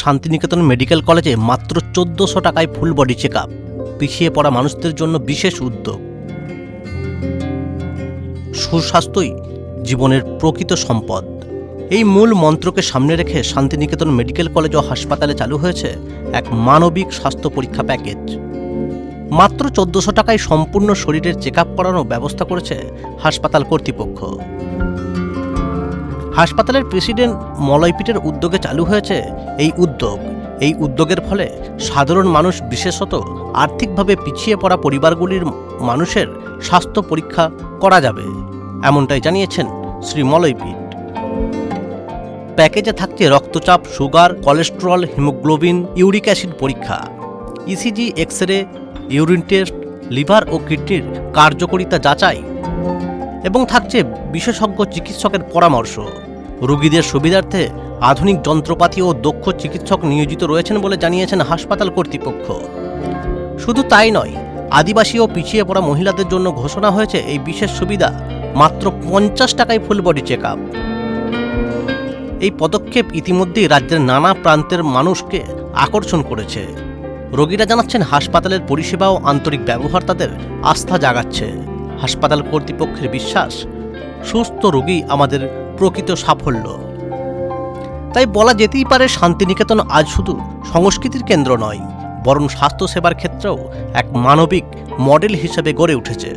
Santiniketan medical কলেজে মাত্র চোদ্দশো টাকায় ফুল বডি চেক আপ পিছিয়ে পড়া মানুষদের জন্য বিশেষ উদ্যোগ। সুস্বাস্থ্যই জীবনের প্রকৃত সম্পদ। এই মূল মন্ত্রকে সামনে রেখে শান্তিনিকেতন মেডিকেল কলেজ ও হাসপাতালে চালু হয়েছে এক মানবিক স্বাস্থ্য পরীক্ষা প্যাকেজ। মাত্র চোদ্দশো টাকায় সম্পূর্ণ শরীরের চেক আপ করানোর ব্যবস্থা করেছে হাসপাতাল কর্তৃপক্ষ। হাসপাতালের প্রেসিডেন্ট মলয়পীঠের উদ্যোগে চালু হয়েছে এই উদ্যোগ। এই উদ্যোগের ফলে সাধারণ মানুষ বিশেষত আর্থিকভাবে পিছিয়ে পড়া পরিবারগুলির মানুষের স্বাস্থ্য পরীক্ষা করা যাবে, এমনটাই জানিয়েছেন শ্রী মলয়পীঠ। প্যাকেজে থাকছে রক্তচাপ, sugar, cholesterol, haemoglobin, uric acid পরীক্ষা। ECG X ray urine test, liver ও কিডনির কার্যকারিতা যাচাই। এবং থাকছে বিশেষজ্ঞ চিকিৎসকের পরামর্শ। রোগীদের সুবিধার্থে আধুনিক যন্ত্রপাতি ও দক্ষ চিকিৎসক নিয়োজিত রয়েছেন বলে জানিয়েছেন হাসপাতাল কর্তৃপক্ষ। শুধু তাই নয়, আদিবাসী ও পিছিয়ে পড়া মহিলাদের জন্য ঘোষণা হয়েছে এই বিশেষ সুবিধা, মাত্র পঞ্চাশ টাকায় ফুল বডি চেক আপ এই পদক্ষেপ ইতিমধ্যেই রাজ্যের নানা প্রান্তের মানুষকে আকর্ষণ করেছে। রোগীরা জানাচ্ছেন হাসপাতালের পরিষেবা ও আন্তরিক ব্যবহার তাদের আস্থা জাগাচ্ছে। হাসপাতাল কর্তৃপক্ষের বিশ্বাস, সুস্থ রোগী আমাদের প্রকৃত সাফল্য। তাই বলা যেতেই পারে শান্তিনিকেতন আজ শুধু সংস্কৃতির কেন্দ্র নয়, বরং স্বাস্থ্যসেবার ক্ষেত্রেও এক মানবিক মডেল হিসেবে গড়ে উঠেছে।